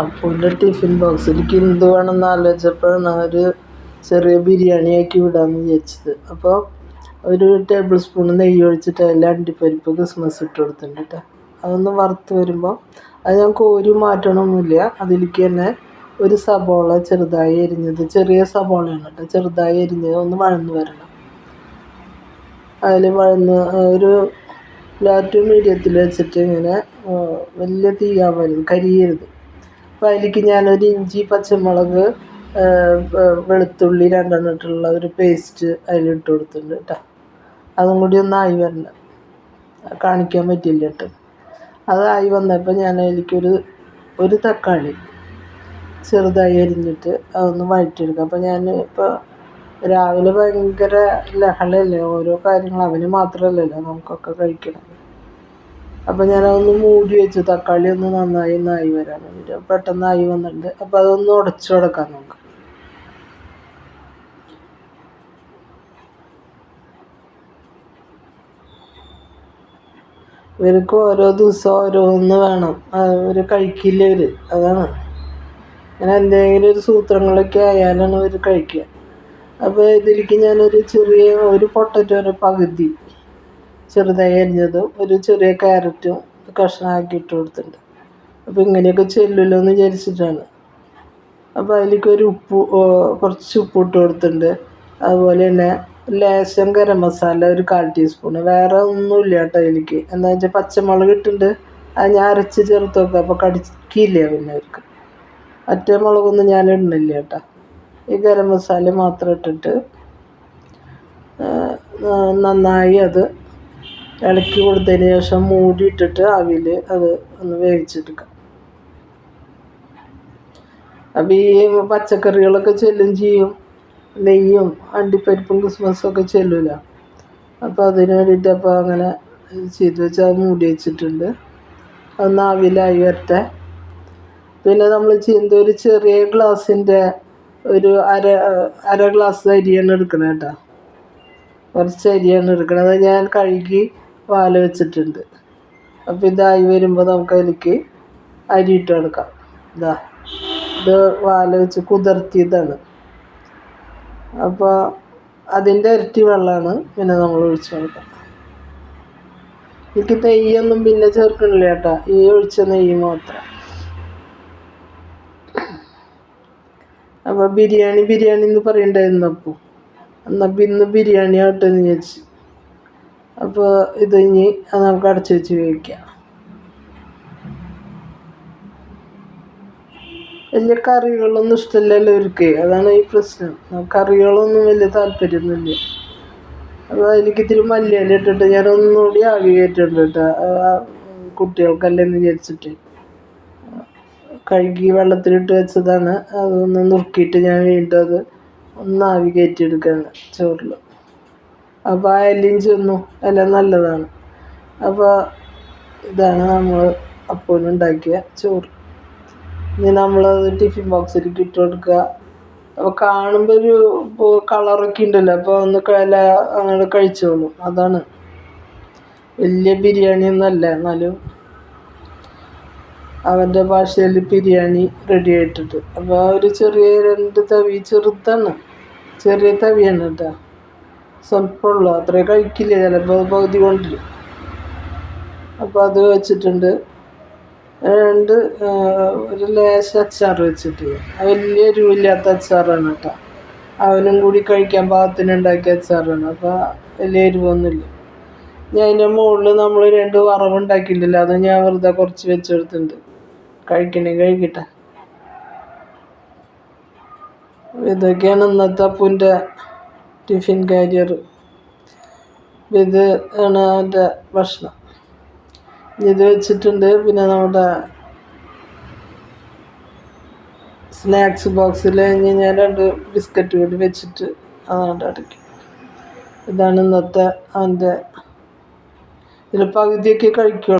അപ്പൂന്റെ tiffin ബോക്സിലേക്ക് എന്ത് വേണമെന്ന് ആലോചിച്ചപ്പോഴാണ് ഒരു ചെറിയ ബിരിയാണി ആക്കി വിടാമെന്ന് വിചാരിച്ചത്. അപ്പോൾ ഒരു ടേബിൾ സ്പൂൺ നെയ്യ് ഒഴിച്ചിട്ട് അതിൽ അണ്ടിപ്പരിപ്പ് ക്രിസ്മസ് ഇട്ട് കൊടുത്തിട്ടുണ്ട് കേട്ടോ അതൊന്ന് വറുത്ത് വരുമ്പോൾ അത് ഞാൻ കോരി മാറ്റണമൊന്നുമില്ല അതിലേക്ക് തന്നെ ഒരു സബോള ചെറുതായി എരിഞ്ഞത് ചെറിയ സബോളയാണ് കേട്ടോ ചെറുതായി എരിഞ്ഞത് ഒന്ന് വഴന്ന് വരണം. അതിൽ വഴന്ന് ഒരു ലാറ്റ് മീഡിയത്തിൽ വെച്ചിട്ട് ഇങ്ങനെ വലിയ തീയാവരുത് കരിയരുത്. അപ്പോൾ അതിലേക്ക് ഞാനൊരു ഇഞ്ചി പച്ചമുളക് വെളുത്തുള്ളി രണ്ടെണ്ണം ഇട്ടുള്ള ഒരു പേസ്റ്റ് അതിലിട്ട് കൊടുത്തിട്ടുണ്ട് കേട്ടോ അതും കൂടി ഒന്ന് ആയി കാണിക്കാൻ പറ്റില്ല കേട്ടോ അതായി വന്നപ്പോൾ ഞാൻ അതിലേക്കൊരു ഒരു തക്കാളി ചെറുതായി അരിഞ്ഞിട്ട് അതൊന്ന് വഴറ്റിയെടുക്കുക അപ്പോൾ ഞാൻ ഇപ്പോൾ രാവിലെ ഭയങ്കര ലഹളയല്ലേ? ഓരോ കാര്യങ്ങൾ അവന് മാത്രമല്ലല്ലോ നമുക്കൊക്കെ കഴിക്കണം. അപ്പോൾ ഞാനതൊന്ന് മൂടി വെച്ചു. തക്കാളി ഒന്ന് നന്നായി നായി വരാൻ വേണ്ടിയിട്ട് പെട്ടെന്ന് ആയി വന്നിട്ടുണ്ട്. അപ്പോൾ അതൊന്ന് ഉടച്ചു കൊടുക്കാൻ നോക്കാം. ഇവർക്ക് ഓരോ ദിവസം ഓരോന്ന് വേണം. അവർ കഴിക്കില്ല ഇവർ അതാണ്. അങ്ങനെ എന്തെങ്കിലും ഒരു സൂത്രങ്ങളൊക്കെ ആയാലാണ് ഇവർ കഴിക്കുക. അപ്പോൾ ഇതിലേക്ക് ഞാനൊരു ചെറിയ ഒരു പൊട്ടറ്റോയുടെ പകുതി ചെറുതായി അരിഞ്ഞതും ഒരു ചെറിയ ക്യാരറ്റും കഷ്ണമാക്കി ഇട്ട് കൊടുത്തിട്ടുണ്ട്. അപ്പോൾ ഇങ്ങനെയൊക്കെ ചെല്ലുമല്ലോ എന്ന് വിചാരിച്ചിട്ടാണ്. അപ്പോൾ അതിലേക്ക് ഒരു ഉപ്പ് കുറച്ച് ഉപ്പ് ഇട്ട് കൊടുത്തിട്ടുണ്ട്. അതുപോലെ തന്നെ ലേശം ഗരം മസാല ഒരു കാൽ ടീസ്പൂൺ വേറെ ഒന്നുമില്ല കേട്ടോ അതിലേക്ക്. എന്താ വെച്ചാൽ പച്ചമുളക് ഇട്ടിട്ടുണ്ട്. അത് ഞാൻ അരച്ച് ചേർത്ത് വെക്കുക അപ്പോൾ കടിക്കില്ല പിന്നെ അവർക്ക്. മറ്റേ മുളകൊന്നും ഞാൻ ഇടുന്നില്ല കേട്ടോ. ഈ ഗരം മസാല മാത്രം ഇട്ടിട്ട് നന്നായി അത് ഇളക്കി കൊടുത്തതിന് ശേഷം മൂടി ഇട്ടിട്ട് അവിൽ അത് ഒന്ന് വേവിച്ചെടുക്കാം. അപ്പം ഈ പച്ചക്കറികളൊക്കെ ചെല്ലും ചെയ്യും. നെയ്യും അണ്ടിപ്പരിപ്പും ക്രിസ്മസും ഒക്കെ ചെല്ലൂല. അപ്പോൾ അതിന് വേണ്ടിയിട്ട് അപ്പോൾ അങ്ങനെ ചെയ്ത് വെച്ച് അത് മൂടി വെച്ചിട്ടുണ്ട്. അതൊന്ന് ആവിലായി വരട്ടെ. പിന്നെ നമ്മൾ ചെയ്യുന്നത് ഒരു ചെറിയ ഗ്ലാസിന്റെ ഒരു അര അര ഗ്ലാസ് അരിയാണ് എടുക്കണത് കേട്ടോ. കുറച്ച് അരിയാണ് എടുക്കണത് ഞാൻ കഴുകി വാല വെച്ചിട്ടുണ്ട്. അപ്പോൾ ഇതായി വരുമ്പോൾ നമുക്ക് അതിലേക്ക് അരി ഇട്ട് കൊടുക്കാം ഇതാ ഇത് വാല വെച്ച് കുതിർത്തിയതാണ്. അപ്പോൾ അതിന്റെ ഇരട്ടി വെള്ളമാണ് പിന്നെ നമ്മൾ ഒഴിച്ച് കൊടുക്കാം. എനിക്ക് നെയ്യൊന്നും പിന്നെ ചേർക്കണില്ല കേട്ടോ. ഈ ഒഴിച്ച നെയ്യ് മാത്രം. അപ്പോൾ ബിരിയാണി ബിരിയാണി എന്ന് പറയണ്ടായിരുന്നു അപ്പോൾ എന്നാൽ ഇന്ന് ബിരിയാണി ആട്ടെന്ന് വിചാരിച്ചു. അപ്പോൾ ഇത് ഇനി നമുക്ക് അടച്ച് വെച്ച് ഉപയോഗിക്കാം. വലിയ കറികളൊന്നും ഇഷ്ടമില്ലല്ലോ ഇവർക്ക് അതാണ് ഈ പ്രശ്നം. കറികളൊന്നും വലിയ താല്പര്യമൊന്നുമില്ല. അപ്പോൾ അതിലേക്ക് ഇത്തിരി മല്ലിയില ഇട്ടിട്ട് ഞാൻ ഒന്നുകൂടി ആവി കയറ്റുന്നുണ്ട് കേട്ടോ. ആ, കുട്ടികൾക്കല്ലെന്ന് വിചാരിച്ചിട്ട്. കഴുകി വെള്ളത്തിലിട്ട് വെച്ചതാണ്. അതൊന്ന് നുറുക്കിയിട്ട് ഞാൻ വീണ്ടും അത് ഒന്ന് ആവി കയറ്റിയെടുക്കുകയാണ് ചോറിൽ അപ്പോൾ എല്ലും ചെന്നു. എല്ലാം നല്ലതാണ്. അപ്പോൾ ഇതാണ് നമ്മൾ അപ്പൂനുണ്ടാക്കിയ ചോറ്. ഇനി നമ്മളത് ടിഫിൻ ബോക്സിൽ ഇട്ട് കൊടുക്കുക. അപ്പോൾ കാണുമ്പോൾ ഒരു ഇപ്പോൾ കളറൊക്കെ ഉണ്ടല്ലോ. അപ്പോൾ ഒന്ന് കല അങ്ങനെ കഴിച്ചോളൂ. അതാണ്. വലിയ ബിരിയാണി ഒന്നല്ല എന്നാലും അവന്റെ ഭാഷയിൽ ബിരിയാണി റെഡി ആയിട്ടുണ്ട്. അപ്പോൾ ഒരു ചെറിയ രണ്ട് തവി ചെറുതാണ്. ചെറിയ തവിയാണ് കേട്ടോ. സ്വല്പമുള്ളൂ. അത്രയും കഴിക്കില്ല. ചിലപ്പോൾ പകുതി കൊണ്ടുവരും അപ്പോൾ അത് വെച്ചിട്ടുണ്ട്. രണ്ട് ഒരു ലേശ അച്ചാർ വെച്ചിട്ട്. വലിയ എരിവില്ലാത്ത അച്ചാറാണ് കേട്ടോ. അവനും കൂടി കഴിക്കാൻ പാകത്തിന് ഉണ്ടാക്കിയ അച്ചാറാണ്. അപ്പോൾ വലിയ എരിവൊന്നുമില്ല. ഞാൻ അതിന്റെ മുകളിൽ നമ്മൾ രണ്ട് വറവ് ഉണ്ടാക്കിയിട്ടില്ല അത് ഞാൻ വെറുതെ കുറച്ച് വെച്ചെടുത്തിട്ടുണ്ട്. കഴിക്കണേ കഴിക്കട്ടെ. ഇതൊക്കെയാണ് ഇന്നത്തെ അപ്പൂന്റെ ടിഫിൻ കാരിയർ ഇത് ആണ് അവന്റെ ഭക്ഷണം. ഇത് വെച്ചിട്ടുണ്ട് പിന്നെ നമ്മുടെ സ്നാക്സ് ബോക്സിൽ ഞാൻ രണ്ട് ബിസ്ക്കറ്റ് കൂടി വെച്ചിട്ട് അതുകൊണ്ട് അടയ്ക്കും. ഇതാണ് ഇന്നത്തെ അവന്റെ ഇതിൽ പകുതിയൊക്കെ കഴിക്കുള്ളൂ.